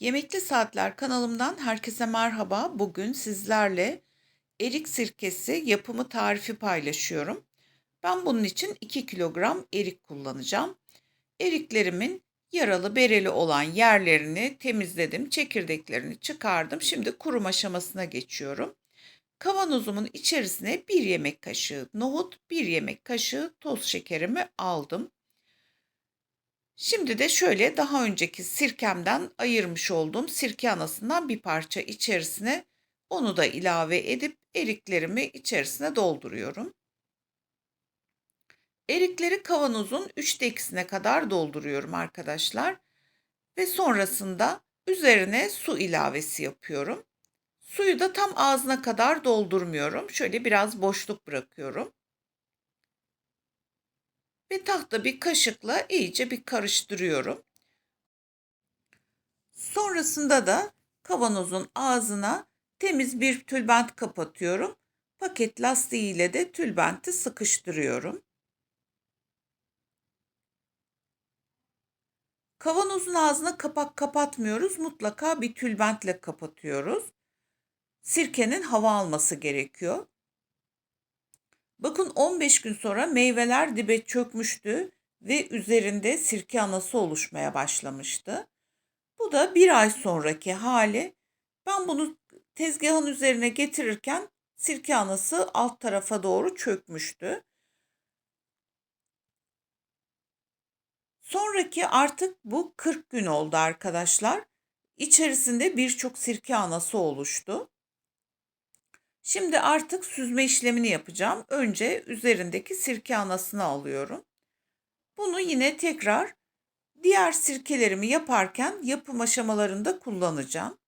Yemekli Saatler kanalımdan herkese merhaba. Bugün sizlerle erik sirkesi yapımı tarifi paylaşıyorum. Ben bunun için 2 kilogram erik kullanacağım. Eriklerimin yaralı bereli olan yerlerini temizledim, çekirdeklerini çıkardım. Şimdi kurum aşamasına geçiyorum. Kavanozumun içerisine 1 yemek kaşığı nohut, 1 yemek kaşığı toz şekerimi aldım. Şimdi de şöyle daha önceki sirkemden ayırmış olduğum sirke anasından bir parça içerisine onu da ilave edip eriklerimi içerisine dolduruyorum. Erikleri kavanozun 3 deksine kadar dolduruyorum arkadaşlar. Ve sonrasında üzerine su ilavesi yapıyorum. Suyu da tam ağzına kadar doldurmuyorum. Şöyle biraz boşluk bırakıyorum ve tahta bir kaşıkla iyice bir karıştırıyorum. Sonrasında da kavanozun ağzına temiz bir tülbent kapatıyorum. Paket lastiği ile de tülbenti sıkıştırıyorum. Kavanozun ağzına kapak kapatmıyoruz. Mutlaka bir tülbentle kapatıyoruz. Sirkenin hava alması gerekiyor. Bakın 15 gün sonra meyveler dibe çökmüştü ve üzerinde sirke anası oluşmaya başlamıştı. Bu da bir ay sonraki hali. Ben bunu tezgahın üzerine getirirken sirke anası alt tarafa doğru çökmüştü. Sonraki artık bu 40 gün oldu arkadaşlar. İçerisinde birçok sirke anası oluştu. Şimdi artık süzme işlemini yapacağım. Önce üzerindeki sirke anasını alıyorum. Bunu yine tekrar diğer sirkelerimi yaparken yapım aşamalarında kullanacağım.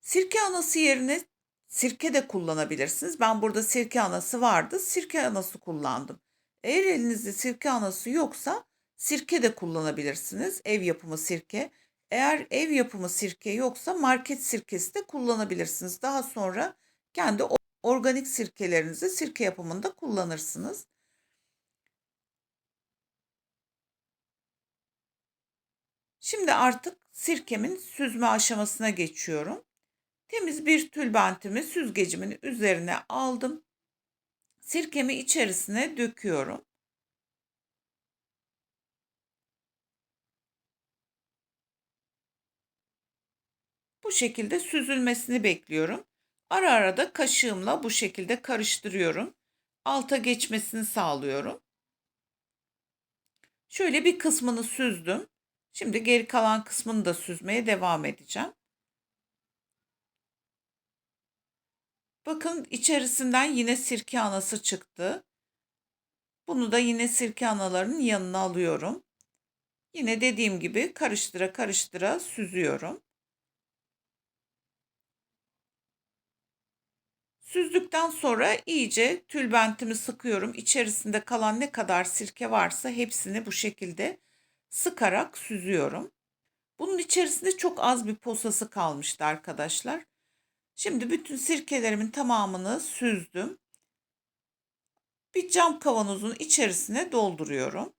Sirke anası yerine sirke de kullanabilirsiniz. Ben burada sirke anası vardı. Sirke anası kullandım. Eğer elinizde sirke anası yoksa sirke de kullanabilirsiniz. Ev yapımı sirke. Eğer ev yapımı sirke yoksa market sirkesi de kullanabilirsiniz. Daha sonra kendi organik sirkelerinizi sirke yapımında kullanırsınız. Şimdi artık sirkemin süzme aşamasına geçiyorum. Temiz bir tülbentimi süzgecimin üzerine aldım. Sirkemi içerisine döküyorum. Bu şekilde süzülmesini bekliyorum. Ara ara da kaşığımla bu şekilde karıştırıyorum. Alta geçmesini sağlıyorum. Şöyle bir kısmını süzdüm. Şimdi geri kalan kısmını da süzmeye devam edeceğim. Bakın içerisinden yine sirke anası çıktı. Bunu da yine sirke analarının yanına alıyorum. Yine dediğim gibi karıştıra karıştıra süzüyorum. Süzdükten sonra iyice tülbentimi sıkıyorum. İçerisinde kalan ne kadar sirke varsa hepsini bu şekilde sıkarak süzüyorum. Bunun içerisinde çok az bir posası kalmıştı arkadaşlar. Şimdi bütün sirkelerimin tamamını süzdüm. Bir cam kavanozun içerisine dolduruyorum.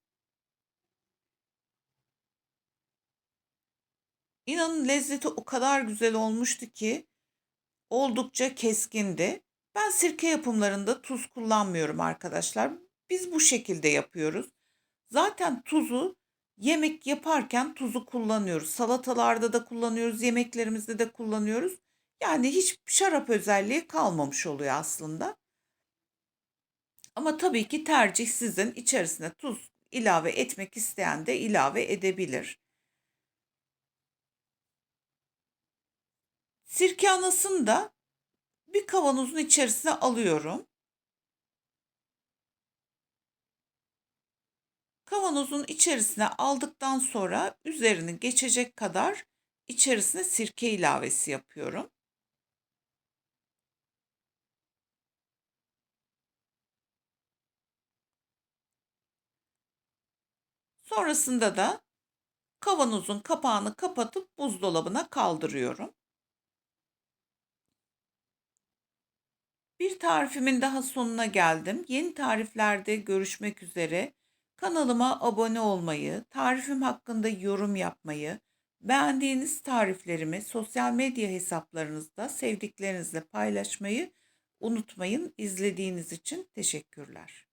İnanın lezzeti o kadar güzel olmuştu ki oldukça keskindi. Ben sirke yapımlarında tuz kullanmıyorum arkadaşlar. Biz bu şekilde yapıyoruz. Zaten tuzu yemek yaparken tuzu kullanıyoruz. Salatalarda da kullanıyoruz, yemeklerimizde de kullanıyoruz. Yani hiç şarap özelliği kalmamış oluyor aslında. Ama tabii ki tercih sizin içerisine tuz ilave etmek isteyen de ilave edebilir. Sirke anasını da bir kavanozun içerisine alıyorum. Kavanozun içerisine aldıktan sonra üzerini geçecek kadar içerisine sirke ilavesi yapıyorum. Sonrasında da kavanozun kapağını kapatıp buzdolabına kaldırıyorum. Bir tarifimin daha sonuna geldim. Yeni tariflerde görüşmek üzere. Kanalıma abone olmayı, tarifim hakkında yorum yapmayı Beğendiğiniz tariflerimi sosyal medya hesaplarınızda sevdiklerinizle paylaşmayı unutmayın. İzlediğiniz için teşekkürler.